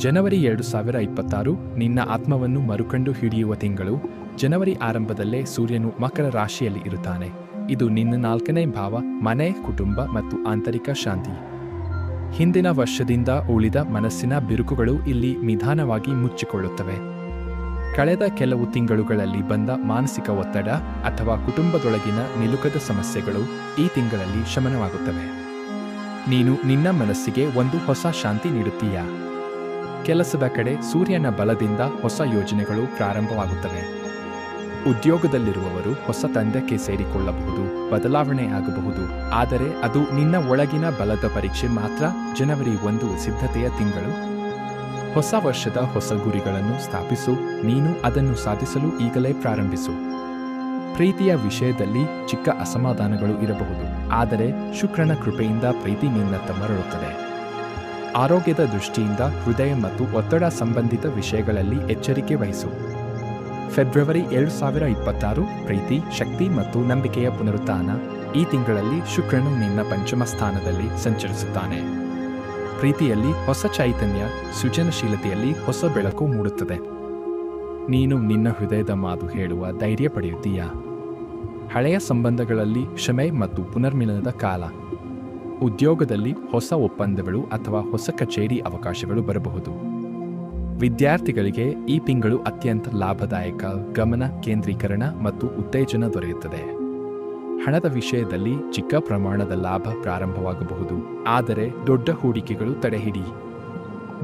ಜನವರಿ ಎರಡು ಸಾವಿರ ಇಪ್ಪತ್ತಾರು ನಿನ್ನ ಆತ್ಮವನ್ನು ಮರುಕಂಡು ಹಿಡಿಯುವ ತಿಂಗಳು ಜನವರಿ ಆರಂಭದಲ್ಲೇ ಸೂರ್ಯನು ಮಕರ ರಾಶಿಯಲ್ಲಿ ಇರುತ್ತಾನೆ. ಇದು ನಿನ್ನ ನಾಲ್ಕನೇ ಭಾವ, ಮನೆ, ಕುಟುಂಬ ಮತ್ತು ಆಂತರಿಕ ಶಾಂತಿ. ಹಿಂದಿನ ವರ್ಷದಿಂದ ಉಳಿದ ಮನಸ್ಸಿನ ಬಿರುಕುಗಳು ಇಲ್ಲಿ ನಿಧಾನವಾಗಿ ಮುಚ್ಚಿಕೊಳ್ಳುತ್ತವೆ. ಕಳೆದ ಕೆಲವು ತಿಂಗಳುಗಳಲ್ಲಿ ಬಂದ ಮಾನಸಿಕ ಒತ್ತಡ ಅಥವಾ ಕುಟುಂಬದೊಳಗಿನ ನಿಲುಕದ ಸಮಸ್ಯೆಗಳು ಈ ತಿಂಗಳಲ್ಲಿ ಶಮನವಾಗುತ್ತವೆ. ನೀನು ನಿನ್ನ ಮನಸ್ಸಿಗೆ ಒಂದು ಹೊಸ ಶಾಂತಿ ನೀಡುತ್ತೀಯಾ? ಕೆಲಸದ ಕಡೆ ಸೂರ್ಯನ ಬಲದಿಂದ ಹೊಸ ಯೋಜನೆಗಳು ಪ್ರಾರಂಭವಾಗುತ್ತವೆ. ಉದ್ಯೋಗದಲ್ಲಿರುವವರು ಹೊಸ ತಂಡಕ್ಕೆ ಸೇರಿಕೊಳ್ಳಬಹುದು, ಬದಲಾವಣೆ ಆಗಬಹುದು. ಆದರೆ ಅದು ನಿನ್ನ ಒಳಗಿನ ಬಲದ ಪರೀಕ್ಷೆ ಮಾತ್ರ, ಜನವರಿ ಒಂದು ಸಿದ್ಧತೆಯ ತಿಂಗಳು. ಹೊಸ ವರ್ಷದ ಹೊಸ ಗುರಿಗಳನ್ನು ಸ್ಥಾಪಿಸು, ನೀನು ಅದನ್ನು ಸಾಧಿಸಲು ಈಗಲೇ ಪ್ರಾರಂಭಿಸು. ಪ್ರೀತಿಯ ವಿಷಯದಲ್ಲಿ ಚಿಕ್ಕ ಅಸಮಾಧಾನಗಳು ಇರಬಹುದು, ಆದರೆ ಶುಕ್ರನ ಕೃಪೆಯಿಂದ ಪ್ರೀತಿ ನಿನ್ನತ್ತ ಮರಳುತ್ತದೆ. ಆರೋಗ್ಯದ ದೃಷ್ಟಿಯಿಂದ ಹೃದಯ ಮತ್ತು ಒತ್ತಡ ಸಂಬಂಧಿತ ವಿಷಯಗಳಲ್ಲಿ ಎಚ್ಚರಿಕೆ ವಹಿಸು. ಫೆಬ್ರವರಿ ಎರಡು ಸಾವಿರ ಇಪ್ಪತ್ತಾರು, ಪ್ರೀತಿ, ಶಕ್ತಿ ಮತ್ತು ನಂಬಿಕೆಯ ಪುನರುತ್ಥಾನ ಈ ತಿಂಗಳಲ್ಲಿ ಶುಕ್ರನು ನಿನ್ನ ಪಂಚಮ ಸ್ಥಾನದಲ್ಲಿ ಸಂಚರಿಸುತ್ತಾನೆ. ಪ್ರೀತಿಯಲ್ಲಿ ಹೊಸ ಚೈತನ್ಯ, ಸೃಜನಶೀಲತೆಯಲ್ಲಿ ಹೊಸ ಬೆಳಕು ಮೂಡುತ್ತದೆ. ನೀನು ನಿನ್ನ ಹೃದಯದ ಮಾತು ಹೇಳುವ ಧೈರ್ಯ ಪಡೆಯುತ್ತೀಯಾ? ಹಳೆಯ ಸಂಬಂಧಗಳಲ್ಲಿ ಕ್ಷಮೆ ಮತ್ತು ಪುನರ್ಮಿಲನದ ಕಾಲ ಉದ್ಯೋಗದಲ್ಲಿ ಹೊಸ ಒಪ್ಪಂದಗಳು ಅಥವಾ ಹೊಸ ಕಚೇರಿ ಅವಕಾಶಗಳು ಬರಬಹುದು. ವಿದ್ಯಾರ್ಥಿಗಳಿಗೆ ಈ ತಿಂಗಳು ಅತ್ಯಂತ ಲಾಭದಾಯಕ ಗಮನ ಕೇಂದ್ರೀಕರಣ ಮತ್ತು ಉತ್ತೇಜನ ದೊರೆಯುತ್ತದೆ. ಹಣದ ವಿಷಯದಲ್ಲಿ ಚಿಕ್ಕ ಪ್ರಮಾಣದ ಲಾಭ ಪ್ರಾರಂಭವಾಗಬಹುದು. ಆದರೆ ದೊಡ್ಡ ಹೂಡಿಕೆಗಳು ತಡೆಹಿಡಿ.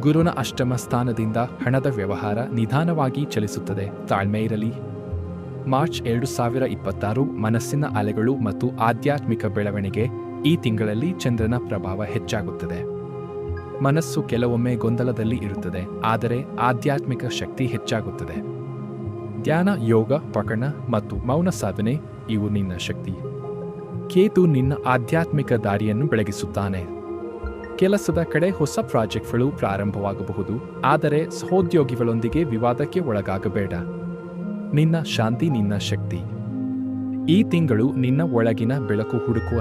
ಗುರುನ ಅಷ್ಟಮ ಸ್ಥಾನದಿಂದ ಹಣದ ವ್ಯವಹಾರ ನಿಧಾನವಾಗಿ ಚಲಿಸುತ್ತದೆ. ತಾಳ್ಮೆ ಇರಲಿ. ಮಾರ್ಚ್ ಎರಡು ಸಾವಿರ ಇಪ್ಪತ್ತಾರು ಮನಸ್ಸಿನ ಅಲೆಗಳು ಮತ್ತು ಆಧ್ಯಾತ್ಮಿಕ ಬೆಳವಣಿಗೆ ಈ ತಿಂಗಳಲ್ಲಿ ಚಂದ್ರನ ಪ್ರಭಾವ ಹೆಚ್ಚಾಗುತ್ತದೆ. ಮನಸ್ಸು ಕೆಲವೊಮ್ಮೆ ಗೊಂದಲದಲ್ಲಿ ಇರುತ್ತದೆ, ಆದರೆ ಆಧ್ಯಾತ್ಮಿಕ ಶಕ್ತಿ ಹೆಚ್ಚಾಗುತ್ತದೆ. ಧ್ಯಾನ, ಯೋಗ ಪಕಣ ಮತ್ತು ಮೌನ ಸಾಧನೆ ಇವು ನಿನ್ನ ಶಕ್ತಿ. ಕೇತು ನಿನ್ನ ಆಧ್ಯಾತ್ಮಿಕ ದಾರಿಯನ್ನು ಬೆಳಗಿಸುತ್ತಾನೆ. ಕೆಲಸದ ಕಡೆ ಹೊಸ ಪ್ರಾಜೆಕ್ಟ್ಗಳು ಪ್ರಾರಂಭವಾಗಬಹುದು, ಆದರೆ ಸಹೋದ್ಯೋಗಿಗಳೊಂದಿಗೆ ವಿವಾದಕ್ಕೆ ಒಳಗಾಗಬೇಡ. ನಿನ್ನ ಶಾಂತಿ ನಿನ್ನ ಶಕ್ತಿ. ಈ ತಿಂಗಳು ನಿನ್ನ ಒಳಗಿನ ಬೆಳಕು ಹುಡುಕುವ